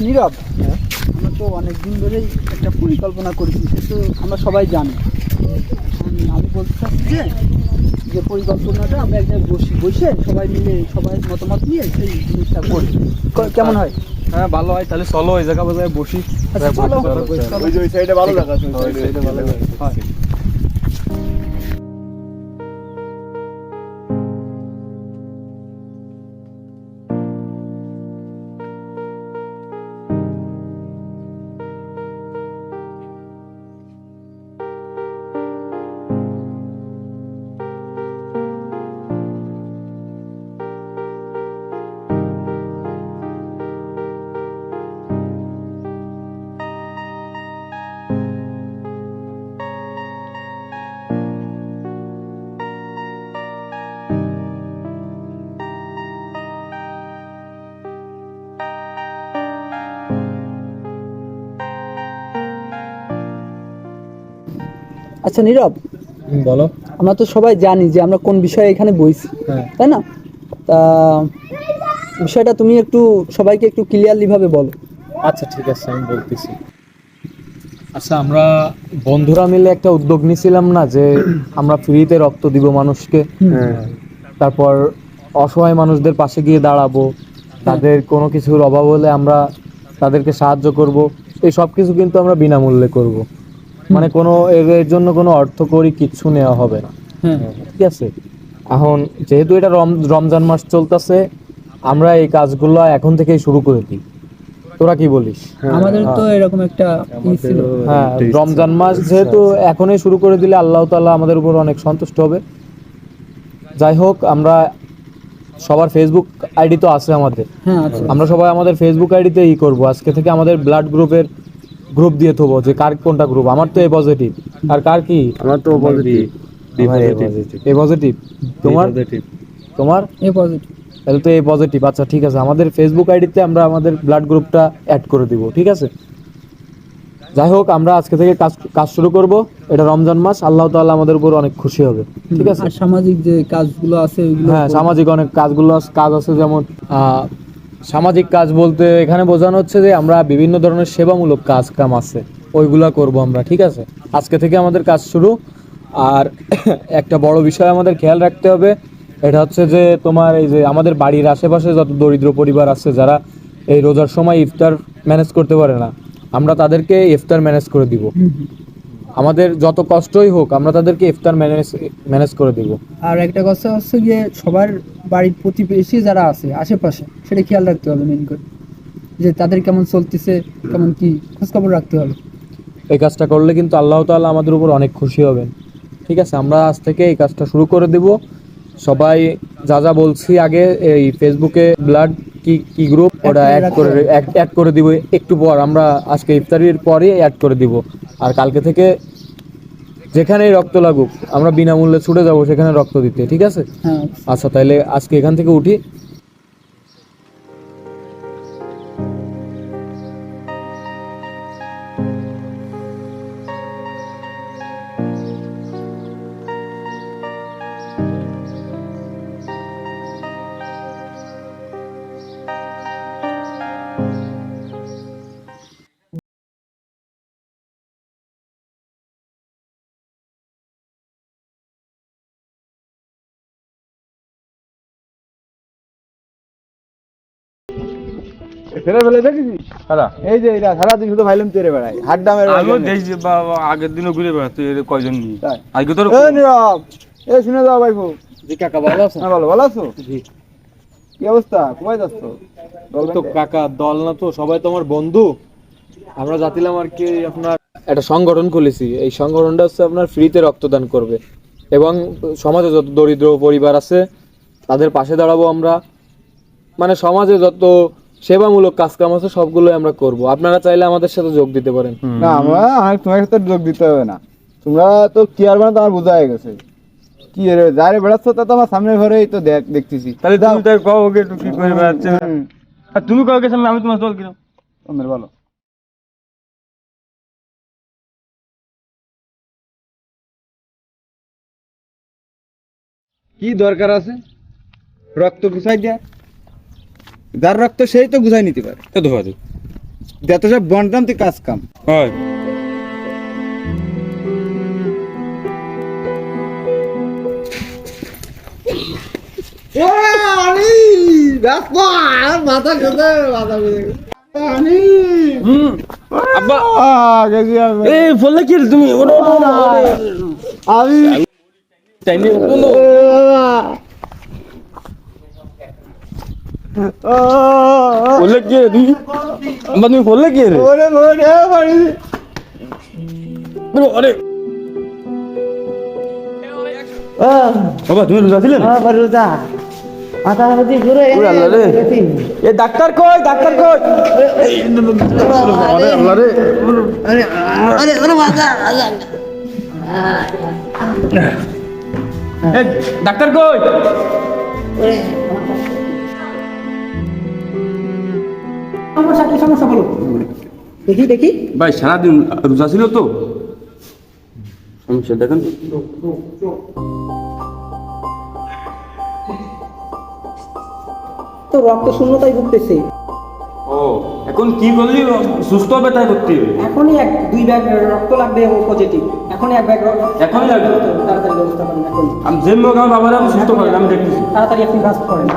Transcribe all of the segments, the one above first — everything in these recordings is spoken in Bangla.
আচ্ছা নীরব। আমরা তো অনেক দিন ধরেই একটা পরিকল্পনা করেছি তো আমরা সবাই জানি। এখন আমি বলতে চাচ্ছি যে যে পরিকল্পনাটা আমরা এক জায়গায় বসি বসে সবাই মিলে সবাই মতামত নিয়ে সেই জিনিসটা করি। কেমন হয়? হ্যাঁ ভালো হয়। তাহলে চলো ওই জায়গা বোঝায় বসি। আচ্ছা চলো। চলো। ওই সাইডে ভালো লাগা ওই ওই সাইডে সাইডে ভালো ভালো হয়। আচ্ছা নীরব? বলো। আমরা তো সবাই জানি যে আমরা কোন বিষয়ে এখানে বইছি হ্যাঁ। তাই না? তা বিষয়টা তুমি একটু সবাইকে একটু ক্লিয়ারলি ভাবে বলো। আচ্ছা ঠিক আছে আমি বলতেছি। আচ্ছা আমরা বন্ধুরা মিলে একটা উদ্যোগ নিয়েছিলাম না যে আমরা ফ্রিতে রক্ত দিব মানুষকে হ্যাঁ। তারপর অসহায় মানুষদের পাশে গিয়ে দাঁড়াবো তাদের কোনো কিছুর অভাব হলে আমরা তাদেরকে সাহায্য করব এই সব কিছু কিন্তু আমরা বিনামূল্যে করব। মানে কোনো এর জন্য কোনো অর্থকরী কিচ্ছু নেওয়া হবে না। হ্যাঁ। ঠিক আছে? এখন যেহেতু এটা রম রমজান মাস চলতেছে আমরা এই কাজগুলো এখন থেকেই শুরু করে দিই। তোরা কি বলিস? আমাদের তো এরকম একটা ই ছিল। হ্যাঁ রমজান মাস যেহেতু এখনই শুরু করে দিলে আল্লাহ তাআলা আমাদের উপর অনেক সন্তুষ্ট হবে। যাই হোক আমরা সবার ফেসবুক আইডি তো আছে আমাদের। হ্যাঁ আচ্ছা আমরা সবাই আমাদের ফেসবুক আইডিতে ই করব। আজকে থেকে আমাদের ব্লাড গ্রুপের গ্রুপ দিয়ে থবো যে কার কোনটা গ্রুপ আমার তো এ পজিটিভ আর কার কি? আমার তো পজিটিভ এ পজিটিভ তোমার? তোমার? এ পজিটিভ তাহলে তো এই পজিটিভ আচ্ছা ঠিক আছে। আমাদের ফেসবুক আইডিতে আমরা আমাদের ব্লাড গ্রুপটা অ্যাড করে দিব ঠিক আছে? যাই হোক আমরা আজকে থেকে কাজ কাজ শুরু করব। এটা রমজান মাস। আল্লাহ তাআলা আমাদের উপর অনেক খুশি হবে ঠিক আছে? আর সামাজিক যে কাজগুলো আছে হ্যাঁ সামাজিক অনেক কাজগুলো আছে- কাজ আছে যেমন আহ, সামাজিক কাজ বলতে এখানে বোঝানো হচ্ছে যে আমরা বিভিন্ন ধরনের সেবামূলক কাজ কাম আছে, ওইগুলা করব আমরা, ঠিক আছে? আজকে থেকে আমাদের কাজ শুরু। আর একটা বড় বিষয় আমাদের খেয়াল রাখতে হবে, এটা হচ্ছে যে তোমার এই যে আমাদের বাড়ির আশেপাশে যত দরিদ্র পরিবার আছে, যারা এই রোজার সময় ইফতার ম্যানেজ করতে পারে না, আমরা তাদেরকে ইফতার ম্যানেজ করে দিব। আমাদের যত কষ্টই হোক আমরা তাদেরকে ইফতার ম্যানেজ ম্যানেজ করে দিব। আর একটা কথা হচ্ছে যে সবার বাড়ির প্রতিবেশী যারা আছে আশেপাশে সেটা খেয়াল রাখতে হবে মেন করে। যে তাদের কেমন চলতেছে কেমন কি খোঁজখবর রাখতে হবে। এই কাজটা করলে কিন্তু আল্লাহ তাআলা আমাদের উপর অনেক খুশি হবেন। ঠিক আছে আমরা আজ থেকে এই কাজটা শুরু করে দেব। সবাই যা যা বলছি আগে এই ফেসবুকে ব্লাড কি কি গ্রুপ ওটা অ্যাড করে। অ্যাড করে দিব। একটু পর আমরা আজকে ইফতারির পরে অ্যাড করে দিব। আর কালকে থেকে যেখানেই রক্ত লাগুক আমরা বিনামূল্যে ছুটে যাব সেখানে রক্ত দিতে ঠিক আছে? হ্যাঁ। আচ্ছা তাহলে আজকে এখান থেকে উঠি। ছেলে ফেলে দেখেছিস? কারা এই যে এরা সারাদিন শুধু ভাইলাম তেরে বেড়ায় হাড্ডা মেরে আমিও দেখছি বা- বা আগের দিনও ঘুরে বেড়াতো এর কয়জন নিয়ে? আজকে তোর এ নীরব এ শুনে যাও ভাইফু জি কাকা ভালো আছেন ভালো ভালো আছো? কি অবস্থা? কোথায় যাচ্ছ? দল তো কাকা দল না তো সবাই তো আমার বন্ধু। আমরা যাচ্ছিলাম আর কি আপনার একটা সংগঠন খুলেছি। এই সংগঠনটা হচ্ছে আপনার ফ্রিতে রক্তদান করবে। এবং সমাজে যত দরিদ্র পরিবার আছে তাদের পাশে দাঁড়াবো আমরা। মানে সমাজে যত সেবামূলক কাজকাম আছে সবগুলোই আমরা করব। আপনারা চাইলে আমাদের সাথে যোগ দিতে পারেন। না আমরা আমার তোমার সাথে যোগ দিতে হবে না। তোমরা তো কি আর মানে তোমার বোঝা হয়ে গেছে। কি রে যারে বেড়াচ্ছ তা তো আমার সামনের ঘরেই তো দেখ দেখতেছি। তাহলে তুমি তাই কও ওকে একটু কি করে বেড়াচ্ছে? আর তুমি কাউকে সামনে আমি তোমার দল কিনা তোমাদের বলো কি দরকার আছে? রক্ত গুছাই দেয়া। যার রক্ত সেই তো বুঝাই নিতে পারে। তো ধোয়া যত সব বন্টাম কাজ কাম। হয়। আমি তুমি? আমি টাইমে বললে কি রে তুমি বললে কি রে? ওরে ওরে বাড়ি। বাবা তুমি রোজা ছিলে না? ওরে আল্লাহ রে। এ ডাক্তার কই? ডাক্তার কই? আরে আল্লাহ রে। এ ডাক্তার কই? সমস্যা কি সমস্যা বলো? দেখি দেখি। ভাই সারাদিন রোজা ছিল তো? সমস্যা দেখেন। তো রক্ত ভুগতেছে। ও এখন কি করলি? সুস্থ হবে তাই করতে হবে? এখনই এক দুই ব্যাগ রক্ত লাগবে ও পজিটিভ এখনই এক ব্যাগ রক্ত এখনই লাগবে? তাড়াতাড়ি ব্যবস্থা করেন এখন। আমি হোক আমার বাবার আমি সুস্থ করেন আমি দেখতেছি। তাড়াতাড়ি আপনি কাজ করেন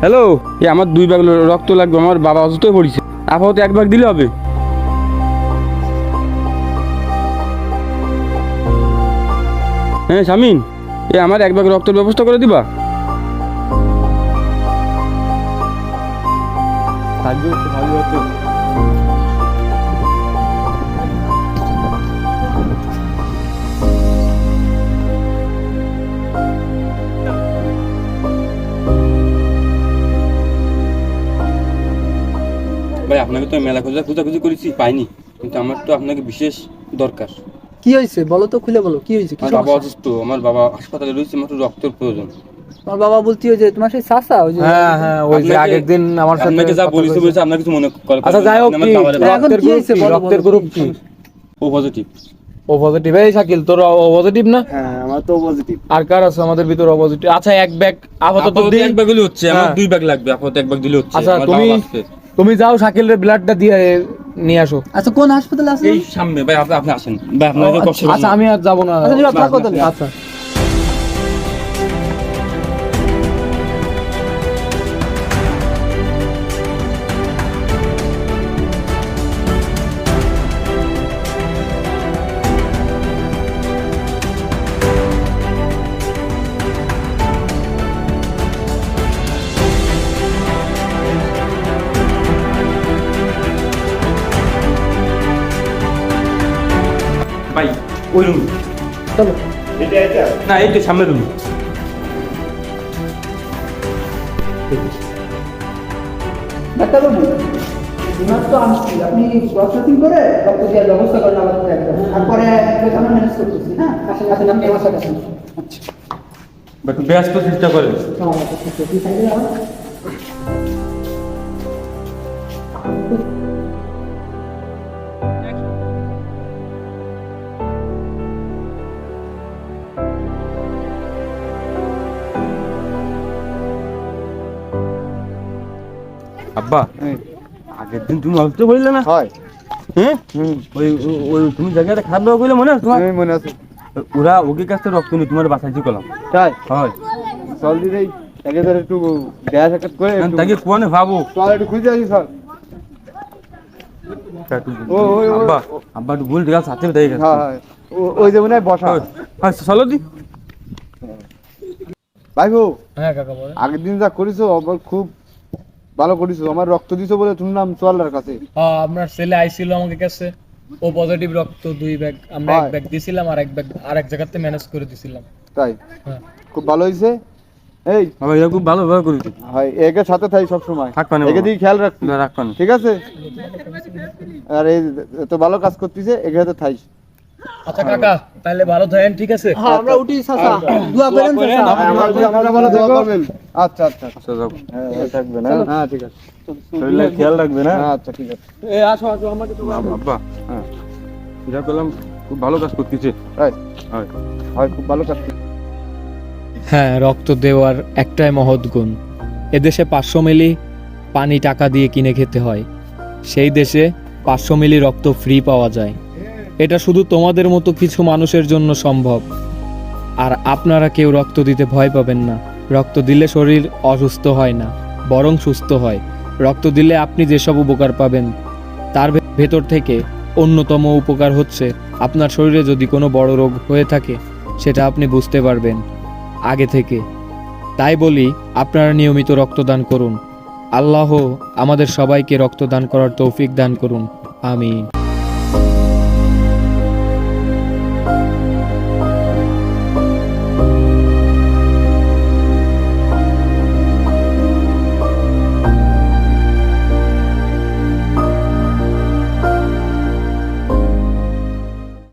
হ্যালো এ, আমার দুই ব্যাগ রক্ত লাগবে, আমার বাবা অসুস্থ হয়ে পড়েছে। আপাতত এক ভাগ দিলে হবে। হ্যাঁ শামিন, এ, আমার এক ব্যাগ রক্তের ব্যবস্থা করে দিবা। থাকবে ভালো ভাই আপনাকে তো মেলা খোঁজা খোঁজাখুঁজি করেছি পাইনি। কিন্তু আমার তো আপনাকে বিশেষ দরকার। কি হয়েছে? বলো তো খুলে বলো কি হয়েছে? আমার বাবা অসুস্থ আমার বাবা হাসপাতালে রয়েছে মাত্র রক্তের প্রয়োজন। তোমার বাবা বলছি ওই যে তোমার সেই চাচা ওই যে হ্যাঁ হ্যাঁ ওই যে আগের দিন আমার সাথে আপনাকে যা বলেছি বলেছে। আপনার কিছু মনে করে আচ্ছা যাই হোক রক্তের কি গ্রুপ কি? বলো, রক্তের গ্রুপ কি? ও পজিটিভ ও পজিটিভ এই শাকিল তোর ও পজিটিভ না? হ্যাঁ আমার তো পজিটিভ আর কার আছে আমাদের ভিতর ও পজিটিভ আচ্ছা এক ব্যাগ আপাতত দিই। এক ব্যাগ হচ্ছে আমার হ্যাঁ। দুই ব্যাগ লাগবে আপাতত এক ব্যাগ দিলে হচ্ছে আচ্ছা তুমি। তুমি যাও শাকিলের ব্লাডটা দিয়ে নিয়ে আসো। আচ্ছা কোন হাসপাতালে আছে এই সামনে ভাই আপনি আসেন। ভাই আপনাকে আচ্ছা আমি আর যাব না। আচ্ছা। আচ্ছা। ভাই ওই রুম। চলো। না এই তো সামনে রুম। ডাক্তারবাবু ওনার তো আনছি আপনি প্রসেসিং করে রক্ত দেওয়ার ব্যবস্থা করেন আমাদের একদম। তারপরে আমরা ম্যানেজ করতেছি হ্যাঁ? আসেন আসেন আপনি আমার সাথে আসেন। আচ্ছা। একটু ব্যস্ত চেষ্টা করেন। আব্বা আগের দিন তুমি অসুস্থ বললে না? হয়। হ্যাঁ ওই ওই- তুমি জায়গাটা খারাপ দেওয়া করলে মনে আছে তোমার? মনে আছে। ওরা ওকে কাছ থেকে রক্ত নিয়ে তোমার বাসাইছি করলাম। তাই? হয়। চল দিদি একে ধরে একটু দেয়া সাক্ষাৎ করে তাকে কোয়ানে ভাবো? চল একটু খুঁজে আসি স্যার ও, ওই, ওই, আব্বা আব্বা একটু ভুল সাথে হ্যাঁ হ্যাঁ। ও- ওই যে মনে হয় বসা। হ্যাঁ চলো দি। ভাই হ্যাঁ আগের দিন যা করিছো আবার খুব ভালো করিছো আমার রক্ত দিছো বলে শুনলাম চুয়াল্লার কাছে। হ্যাঁ আপনার ছেলে আইছিল আমাকে কাছে। ও পজিটিভ রক্ত দুই ব্যাগ আমরা এক ব্যাগ দিছিলাম আর এক ব্যাগ আর এক জায়গাতে ম্যানেজ করে দিছিলাম। তাই? হ্যাঁ। খুব ভালো হয়েছে এই? বাবা এটা খুব ভালো ভালো করেছি। ভাই একে সাথে থাই সব সময় থাক পানে একে দিকে খেয়াল রাখবি। রাখবেন ঠিক আছে? আর এই তো ভালো কাজ করতেছে একে হাতে থাইস। আচ্ছা কাকা তাহলে ভালো থাকেন ঠিক আছে? হ্যাঁ আমরা উঠি চাচা। দোয়া করেন চাচা। আমার আপনারা ভালো দোয়া করবেন। আচ্ছা আচ্ছা আচ্ছা। যাও। হ্যাঁ থাকবেন হ্যাঁ। হ্যাঁ ঠিক আছে। শরীরে খেয়াল রাখবে না আচ্ছা ঠিক আছে। এ আসো আসো আমাকে তো আব্বা হ্যাঁ। যা করলাম খুব ভালো কাজ করতেছে। হয় হয়। হয় খুব ভালো কাজ হ্যাঁ রক্ত দেওয়ার একটাই মহৎ গুণ। এদেশে পাঁচশো মিলি পানি টাকা দিয়ে কিনে খেতে হয়। সেই দেশে পাঁচশো মিলি রক্ত ফ্রি পাওয়া যায়। এটা শুধু তোমাদের মতো কিছু মানুষের জন্য সম্ভব। আর আপনারা কেউ রক্ত দিতে ভয় পাবেন না। রক্ত দিলে শরীর অসুস্থ হয় না, বরং সুস্থ হয়। রক্ত দিলে আপনি যেসব উপকার পাবেন, তার ভেতর থেকে অন্যতম উপকার হচ্ছে, আপনার শরীরে যদি কোনো বড় রোগ হয়ে থাকে, সেটা আপনি বুঝতে পারবেন আগে থেকে। তাই বলি, আপনারা নিয়মিত রক্তদান করুন। আল্লাহ আমাদের সবাইকে রক্তদান করার তৌফিক দান করুন। আমিন।